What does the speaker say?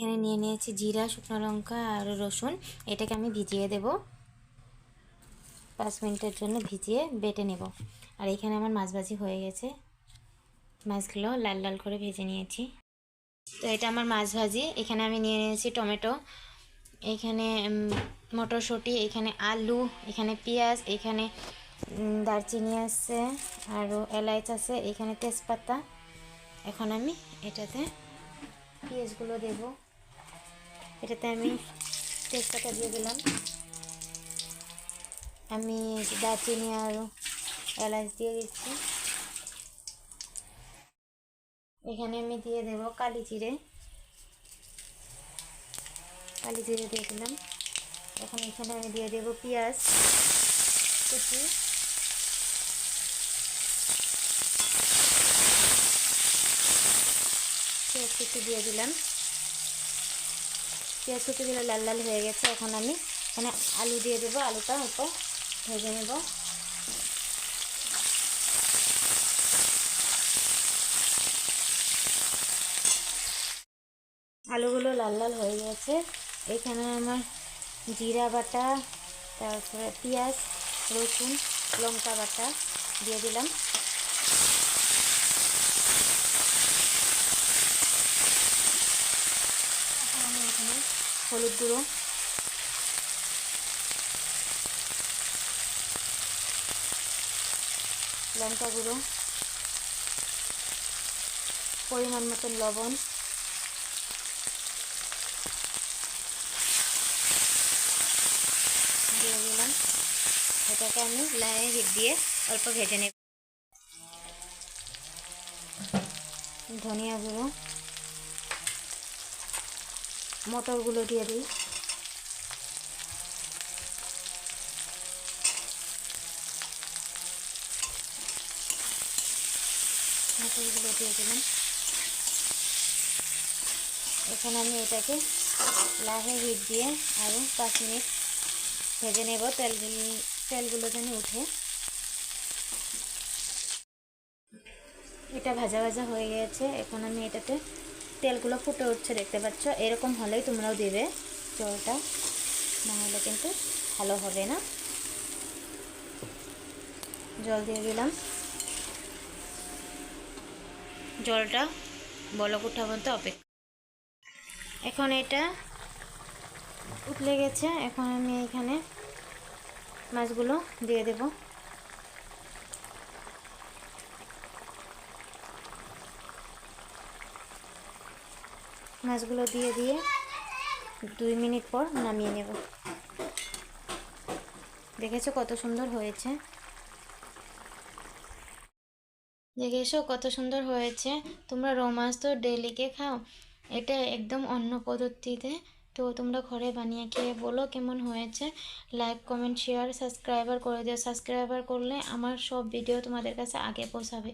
এখানে নিয়ে নিয়েছি জিরা, শুকনো লঙ্কা আর রসুন। এটাকে আমি ভিজিয়ে দেব। পাঁচ মিনিটের জন্য ভিজিয়ে বেটে নেব। আর এখানে আমার মাছ ভাজি হয়ে গেছে। মাছগুলো লাল লাল করে ভেজে নিয়েছি। তো এটা আমার মাছ ভাজি। এখানে আমি নিয়ে নিয়েছি টমেটো। এখানে মটরশুঁটি, এখানে আলু, এখানে পেঁয়াজ, এখানে দারচিনি আছে আরও এলাচ আছে, এখানে তেজপাতা। এখন আমি এটাতে পেঁয়াজগুলো দেব। এটাতে আমি তেজপাতা দিয়ে দিলাম। আমি দারচিনি আর এলাচ দিয়ে দিচ্ছি। এখানে আমি দিয়ে দেব কালি জিরে। কালি জিরে দিয়ে দিলাম। এখন এখানে আমি দিয়ে দেব পেঁয়াজ, কুচি। পেঁয়াজ কুচি দিয়ে দিলাম। পেঁয়াজ লাল লাল হয়ে গেছে, এখন আমি এখানে আলু দিয়ে দেবো, আলুটা অল্প ভেজে নেব। আলুগুলো লাল লাল হয়ে গেছে, এখানে আমার জিরা বাটা, তারপরে পেঁয়াজ, রসুন, লঙ্কা বাটা দিয়ে দিলাম। আমি এখানে হলুদ গুঁড়ো। লঙ্কা গুঁড়ো। পরিমাণ মতন লবণ। দিয়ে দিলাম। এটাকে আমি হিট দিয়ে অল্প ভেজে নেব। ধনিয়া গুঁড়ো। মটরগুলো দিয়ে দিই। মটরগুলো দিয়ে দিলাম। এখানে আমি এটাকে লাহে হিট দিয়ে আরও পাঁচ মিনিট ভেজে নেব তেলগুলো তেলগুলো যেন উঠে। এটা ভাজা ভাজা হয়ে গেছে। এখন আমি এটাতে তেলগুলো ফুটে উঠছে, দেখতে পাচ্ছ? এরকম হলেই তোমরাও দেবে জলটা না হলে কিন্তু ভালো হবে না। জল দিয়ে দিলাম। জলটা বলক উঠা পর্যন্ত অপেক্ষা। এখন এটা উতলে গেছে, এখন আমি এখানে মাছগুলো দিয়ে দেব। মাছগুলো দিয়ে দিয়ে দুই মিনিট পর নামিয়ে নেব। দেখেছ কত সুন্দর হয়েছে? দেখেছ কত সুন্দর হয়েছে? তোমরা রো মাছ তো ডেলিকে খাও, এটা একদম অন্য পদ্ধতিতে। তো তোমরা ঘরে বানিয়ে খেয়ে বলো কেমন হয়েছে। লাইক কমেন্ট শেয়ার সাবস্ক্রাইবার করে দিও। সাবস্ক্রাইবার করলে আমার সব ভিডিও তোমাদের কাছে আগে পৌঁছাবে।